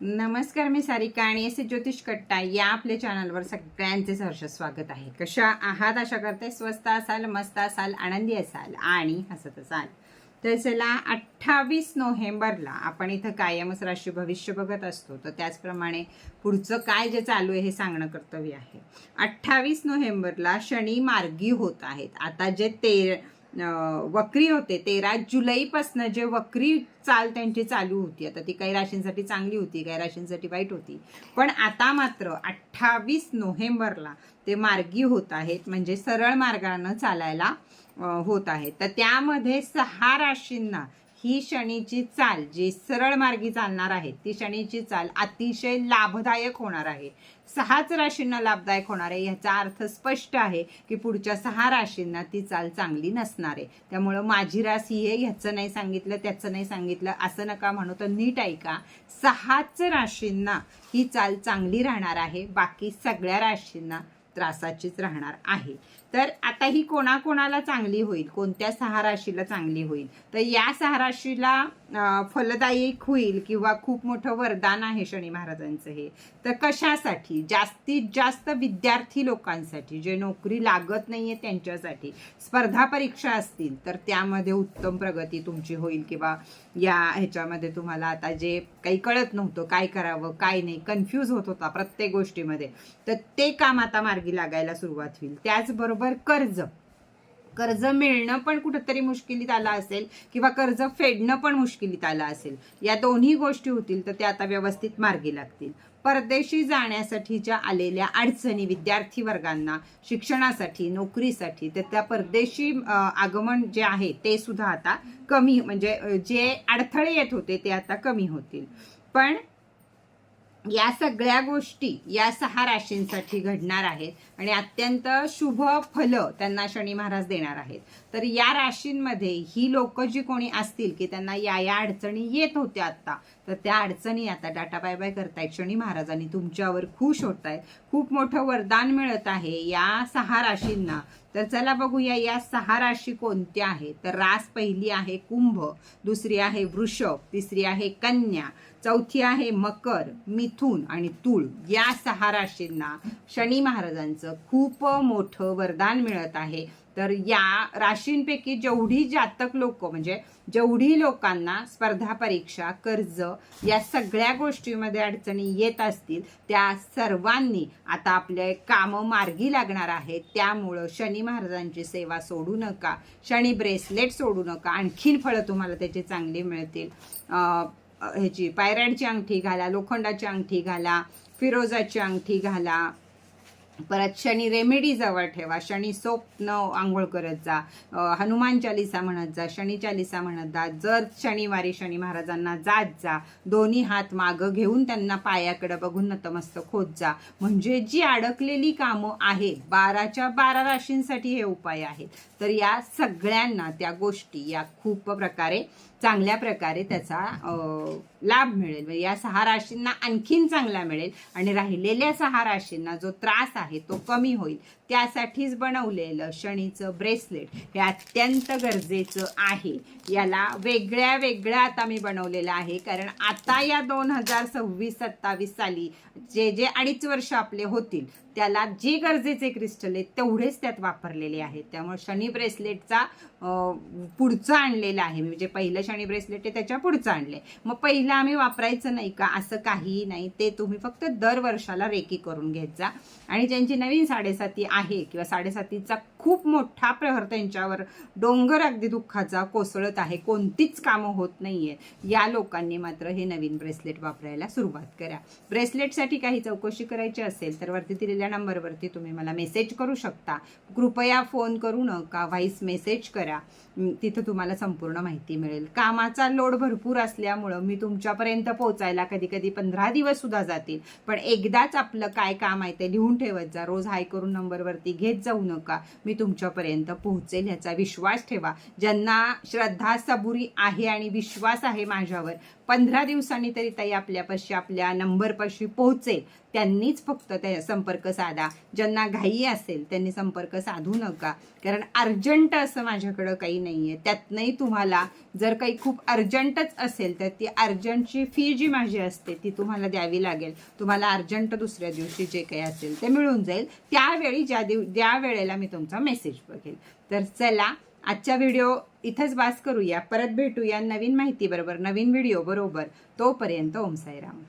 नमस्कार मी सारिका आणि एस ज्योतिष कट्टा या आपल्या चॅनलवर सगळ्यांचे हर्ष स्वागत आहे. कशा आहात? अशा करते स्वस्त असाल मस्त असाल आनंदी असाल आणि हसत असाल. तर चला अठ्ठावीस नोव्हेंबरला आपण इथं कायमच राशी भविष्य बघत असतो. तर त्याचप्रमाणे पुढचं काय जे चालू आहे हे सांगणं कर्तव्य आहे. अठ्ठावीस नोव्हेंबरला शनी मार्गी होत आहेत. आता जे ते वक्री होते. तेरा जुलैपासनं जे वक्री चाल त्यांची चालू होती. आता ती काही राशींसाठी चांगली होती काही राशींसाठी वाईट होती. पण आता मात्र अठ्ठावीस नोव्हेंबरला ते मार्गी होत आहेत. म्हणजे सरळ मार्गानं चालायला होत आहेत. तर त्यामध्ये सहा राशींना ही शनीची चाल जी सरळ मार्गी चालणार आहे ती शनीची चाल अतिशय लाभदायक होणार आहे. सहाच राशींना लाभदायक होणार आहे याचा अर्थ स्पष्ट आहे की पुढच्या सहा राशींना ती चाल चांगली नसणार आहे. त्यामुळं माझी राशी आहे ह्याचं नाही सांगितलं त्याचं नाही सांगितलं असं नका म्हणू. तर नीट ऐका सहाच राशींना ही चाल चांगली राहणार आहे बाकी सगळ्या राशींना त्रासाचीच राहणार आहे. तर आता ही कोणाकोणाला चांगली होईल? कोणत्या सहा राशीला चांगली होईल? तर या सहा राशीला फलदायक होईल किंवा खूप मोठं वरदान आहे शनी महाराजांचं हे. तर कशासाठी? जास्तीत जास्त विद्यार्थी लोकांसाठी जे नोकरी लागत नाहीये त्यांच्यासाठी. स्पर्धा परीक्षा असतील तर त्यामध्ये उत्तम प्रगती तुमची होईल किंवा या ह्याच्यामध्ये तुम्हाला आता जे काही कळत नव्हतं काय करावं काय नाही कन्फ्यूज होत होता प्रत्येक गोष्टीमध्ये. तर ते काम आता मार्गी लागायला सुरुवात होईल. त्याचबरोबर कर्ज. कर्ज मिळणं पण कुठंतरी मुश्किलीत आलं असेल किंवा कर्ज फेडणं पण मुश्किलीत आलं असेल. या दोन्ही गोष्टी होतील तर त्या आता व्यवस्थित मार्गी लागतील. परदेशी जाण्यासाठीच्या आलेल्या अडचणी विद्यार्थी वर्गांना शिक्षणासाठी नोकरीसाठी तर त्या परदेशी आगमन जे आहे ते सुद्धा आता कमी म्हणजे जे अडथळे येत होते ते आता कमी होतील. पण या सगळ्या गोष्टी या सहा राशींसाठी घडणार आहेत आणि अत्यंत शुभ फल त्यांना शनी महाराज देणार आहेत. तर या राशींमध्ये ही लोक जी कोणी असतील की त्यांना या या अडचणी येत होत्या आता तर त्या अडचणी आता डाटा बाय बाय करतायत शनी महाराजांनी तुमच्यावर खुश होत आहेत खूप मोठं वरदान मिळत आहे या सहा राशींना. तर चला बघूया या सहा राशी कोणत्या आहेत. तर रास पहिली आहे कुंभ दुसरी आहे वृषभ तिसरी आहे कन्या. चौथी आहे मकर मिथुन आणि तुळ. या सहा राशींना शनी महाराजांचं खूप मोठं वरदान मिळत आहे. तर या राशींपैकी जेवढी जातक लोक म्हणजे जेवढी लोकांना स्पर्धा परीक्षा कर्ज या सगळ्या गोष्टीमध्ये अडचणी येत असतील त्या सर्वांनी आता आपले कामं मार्गी लागणार आहेत. त्यामुळं शनी महाराजांची सेवा सोडू नका शनी ब्रेसलेट सोडू नका. आणखीन फळं तुम्हाला त्याची चांगली मिळतील. ह्याची पायरॅडची अंगठी घाला लोखंडाची अंगठी घाला फिरोजाची अंगठी घाला परत शनी रेमेडी जवळ ठेवा. शनी सोप न आंघोळ करत जा. हनुमान चालिसा म्हणत जा शनी चालिसा म्हणत जा. जर शनिवारी शनी महाराजांना जात जा दोन्ही हात मागं घेऊन त्यांना पायाकडे बघून नतमस्तक होत जा. म्हणजे जी अडकलेली कामं आहेत बाराच्या बारा राशींसाठी हे उपाय आहेत. तर या सगळ्यांना त्या गोष्टी या खूप प्रकारे चांगल्या प्रकारे त्याचा लाभ मिळेल. या सहा राशींना आणखीन चांगला मिळेल. आणि राहिलेल्या सहा राशींना जो त्रास आहे तो कमी होईल. त्यासाठीच बनवलेलं शनीचं ब्रेसलेट हे अत्यंत गरजेचं आहे. याला वेगळ्या वेगळ्या आता मी बनवलेलं आहे कारण आता या दोन हजार सव्वीस सत्तावीस साली जे जे अडीच वर्ष आपले होतील त्याला जे गरजेचे क्रिस्टल आहेत तेवढेच त्यात वापरलेले आहेत. त्यामुळे शनी ब्रेसलेटचा पुढचं आणलेलं आहे. म्हणजे पहिलं शनी ब्रेसलेट आहे त्याच्या पुढचं आणले मग पहिलं आम्ही वापरायचं नाही का? असं काहीही नाही. ते तुम्ही फक्त दर वर्षाला रेकी करून घेत जा. आणि ज्यांची नवीन साडेसाती आहे किंवा साडेसातीचा खूप मोठा प्रहर त्यांच्यावर. डोंगर अगदी दुःखाचा कोसळत आहे. कोणतीच कामं होत नाहीये. या लोकांनी मात्र हे नवीन ब्रेसलेट वापरायला सुरुवात करा. ब्रेसलेटसाठी काही चौकशी करायची असेल तर वरती दिलेल्या नंबरवरती तुम्ही मला मेसेज करू शकता. कृपया फोन करू नका. व्हॉइस मेसेज करा. तिथं तुम्हाला संपूर्ण माहिती मिळेल. कामाचा लोड भरपूर असल्यामुळं मी तुमच्यापर्यंत पोहोचायला कधी कधी पंधरा दिवस सुद्धा जातील. पण एकदाच आपलं काय काम आहे ते लिहून ठेवत जा. रोज हाय करून नंबरवरती घेत जाऊ नका. मी तुमच्यापर्यंत पोहोचेल ह्याचा विश्वास ठेवा. ज्यांना श्रद्धा सबुरी आहे आणि विश्वास आहे माझ्यावर पंधरा दिवसांनी तरी ताई आपल्यापाशी आपल्या नंबरपाशी पोहोचेल. त्यांनीच फक्त त्या संपर्क साधा. ज्यांना घाई असेल त्यांनी संपर्क साधू नका. कारण अर्जंट असं माझ्याकडं काही नाही आहे त्यातनंही तुम्हाला जर काही खूप अर्जंटच असेल तर ती अर्जंटची फी जी माझी असते ती तुम्हाला द्यावी लागेल. तुम्हाला अर्जंट दुसऱ्या दिवशी जे काही असेल ते मिळून जाईल. त्यावेळी ज्या दिव ज्या वेळेला मी तुमचा मेसेज बघेल. तर चला आजचा व्हिडिओ इथंच वास करूया. परत भेटूया नवीन माहिती बरोबर नवीन व्हिडिओ बरोबर. तोपर्यंत ओम साईराम.